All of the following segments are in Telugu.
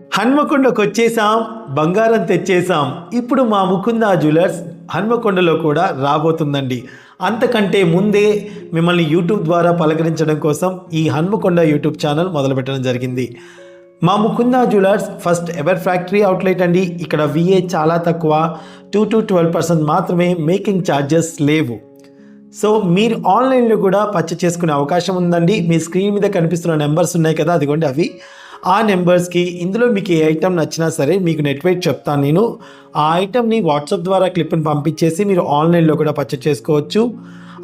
హన్మకొండకు వచ్చేసాం బంగారం తెచ్చేసాం ఇప్పుడు మా ముకుంద జ్యువెలర్స్ హన్మకొండలో కూడా రాబోతుందండి. అంతకంటే ముందే మిమ్మల్ని యూట్యూబ్ ద్వారా పలకరించడం కోసం ఈ హన్మకొండ యూట్యూబ్ ఛానల్ మొదలుపెట్టడం జరిగింది. మా Mukunda jewellers first ever factory outlet అండి. ఇక్కడ విఏ చాలా తక్కువ టూ టు ట్వెల్వ్ పర్సెంట్ మాత్రమే మేకింగ్ ఛార్జెస్ లేవు. సో మీరు ఆన్లైన్లో కూడా పర్చేస్ చేసుకునే అవకాశం ఉందండి. మీ స్క్రీన్ మీద కనిపిస్తున్న నెంబర్స్ ఉన్నాయి కదా అదిగోండి అవి. ఆ నెంబర్స్కి ఇందులో మీకు ఏ ఐటమ్ నచ్చినా సరే మీకు నెట్ వెయిట్ చెప్తాను నేను. ఆ ఐటమ్ని వాట్సాప్ ద్వారా క్లిప్ని పంపించేసి మీరు ఆన్లైన్లో కూడా పర్చేస్ చేసుకోవచ్చు.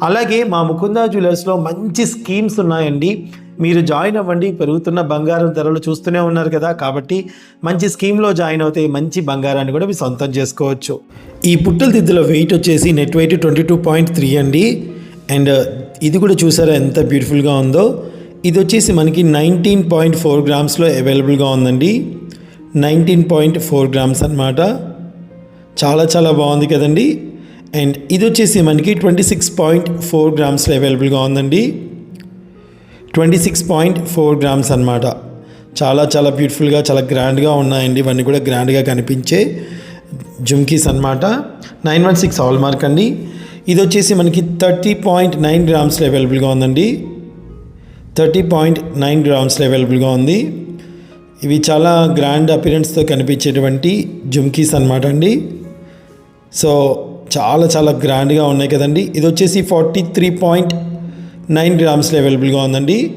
అలాగే మా ముకుంద జ్యువెలర్స్లో మంచి స్కీమ్స్ ఉన్నాయండి. మీరు జాయిన్ అవ్వండి. పెరుగుతున్న బంగారం ధరలు చూస్తూనే ఉన్నారు కదా. కాబట్టి మంచి స్కీమ్లో జాయిన్ అవుతే మంచి బంగారాన్ని కూడా మీరు సొంతం చేసుకోవచ్చు. ఈ పుట్టల దిద్దుల వెయిట్ వచ్చేసి net weight twenty two point three అండి. అండ్ ఇది కూడా చూసారా ఎంత బ్యూటిఫుల్గా ఉందో? ఇది వచ్చేసి మనకి నైన్టీన్ పాయింట్ ఫోర్ గ్రామ్స్లో అవైలబుల్గా ఉందండి. నైన్టీన్ పాయింట్ ఫోర్ గ్రామ్స్ అనమాట చాలా చాలా బాగుంది కదండి. అండ్ ఇది వచ్చేసి మనకి ట్వంటీ సిక్స్ పాయింట్ ఫోర్ గ్రామ్స్లో అవైలబుల్గా ఉందండి. Twenty six point four grams అనమాట చాలా చాలా బ్యూటిఫుల్గా చాలా గ్రాండ్గా ఉన్నాయండి. ఇవన్నీ కూడా గ్రాండ్గా కనిపించే జుమ్కీస్ అనమాట nine one six hallmark అండి. ఇది వచ్చేసి మనకి థర్టీ పాయింట్ నైన్ గ్రామ్స్లో అవైలబుల్గా ఉందండి. థర్టీ పాయింట్ నైన్ గ్రామ్స్లో అవైలబుల్గా ఉంది. ఇవి చాలా గ్రాండ్ అపిరెన్స్తో కనిపించేటువంటి జుమ్కీస్ అనమాట అండి. సో చాలా చాలా గ్రాండ్గా ఉన్నాయి కదండి. ఇది వచ్చేసి ఫార్టీ త్రీ పాయింట్ నైన్ గ్రామ్స్లో అవైలబుల్గా ఉందండి.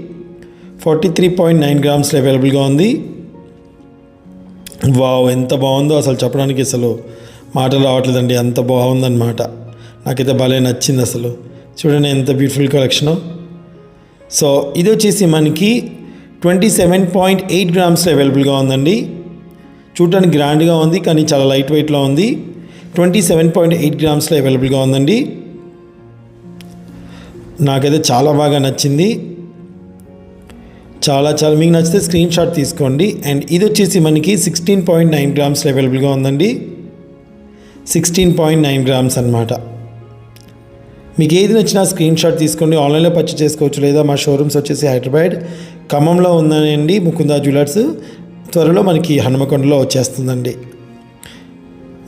ఫార్టీ త్రీ పాయింట్ నైన్ గ్రామ్స్లో అవైలబుల్గా ఉంది. వావ్ ఎంత బాగుందో అసలు చెప్పడానికి అసలు మాటలు రావట్లేదండి. అంత బాగుందన్నమాట. నాకైతే భలే నచ్చింది అసలు. చూడండి ఎంత బ్యూటిఫుల్ కలెక్షను. సో ఇది వచ్చేసి మనకి ట్వంటీ సెవెన్ పాయింట్ ఎయిట్ గ్రామ్స్లో అవైలబుల్గా ఉందండి. చూడటానికి గ్రాండ్గా ఉంది కానీ చాలా లైట్ వెయిట్లో ఉంది. ట్వంటీ సెవెన్ పాయింట్ ఎయిట్ గ్రామ్స్లో అవైలబుల్గా ఉందండి. నాకైతే చాలా బాగా నచ్చింది. చాలా చాలా మీకు నచ్చితే స్క్రీన్ షాట్ తీసుకోండి. అండ్ ఇది వచ్చేసి మనకి సిక్స్టీన్ పాయింట్ నైన్ గ్రామ్స్లో అవైలబుల్గా ఉందండి. సిక్స్టీన్ పాయింట్ నైన్ గ్రామ్స్ అనమాట మీకు ఏది నచ్చినా స్క్రీన్ షాట్ తీసుకోండి. ఆన్లైన్లో పర్చేస్ చేసుకోవచ్చు లేదా మా షోరూమ్స్ వచ్చేసి హైదరాబాద్. ఖమ్మంలో ఉందండి ముకుందా జ్యువెలర్స్. త్వరలో మనకి హనుమకొండలో వచ్చేస్తుందండి.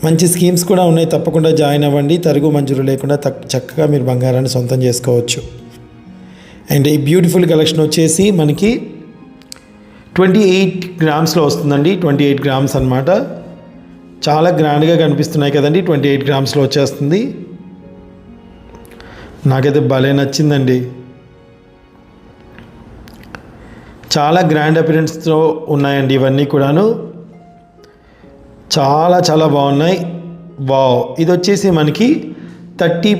మంచి స్కీమ్స్ కూడా ఉన్నాయి. తప్పకుండా జాయిన్ అవ్వండి. తరుగు మంజూరు లేకుండా తక్ చక్కగా మీరు బంగారాన్ని సొంతం చేసుకోవచ్చు. అండ్ ఈ బ్యూటిఫుల్ కలెక్షన్ వచ్చేసి మనకి ట్వంటీ ఎయిట్ గ్రామ్స్లో వస్తుందండి. ట్వంటీ ఎయిట్ గ్రామ్స్ అనమాట చాలా గ్రాండ్గా కనిపిస్తున్నాయి కదండి. ట్వంటీ ఎయిట్ గ్రామ్స్లో వచ్చేస్తుంది. నాకైతే భలే నచ్చిందండి. చాలా గ్రాండ్ అపిరెన్స్తో ఉన్నాయండి ఇవన్నీ కూడాను. చాలా చాలా బాగున్నాయి. వావ్ ఇది వచ్చేసి మనకి థర్టీ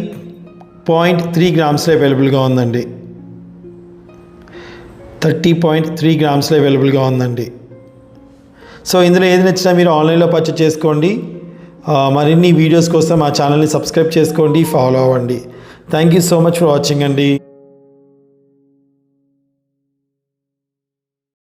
పాయింట్ త్రీ గ్రామ్స్లో అవైలబుల్గా ఉందండి. థర్టీ పాయింట్ త్రీ గ్రామ్స్లో అవైలబుల్గా ఉందండి. సో ఇందులో ఏది నచ్చినా మీరు ఆన్లైన్లో పర్చేస్ చేసుకోండి. మరిన్ని వీడియోస్ కోసం మా ఛానల్ని సబ్స్క్రైబ్ చేసుకోండి ఫాలో అవ్వండి. Thank you so much for watching అండి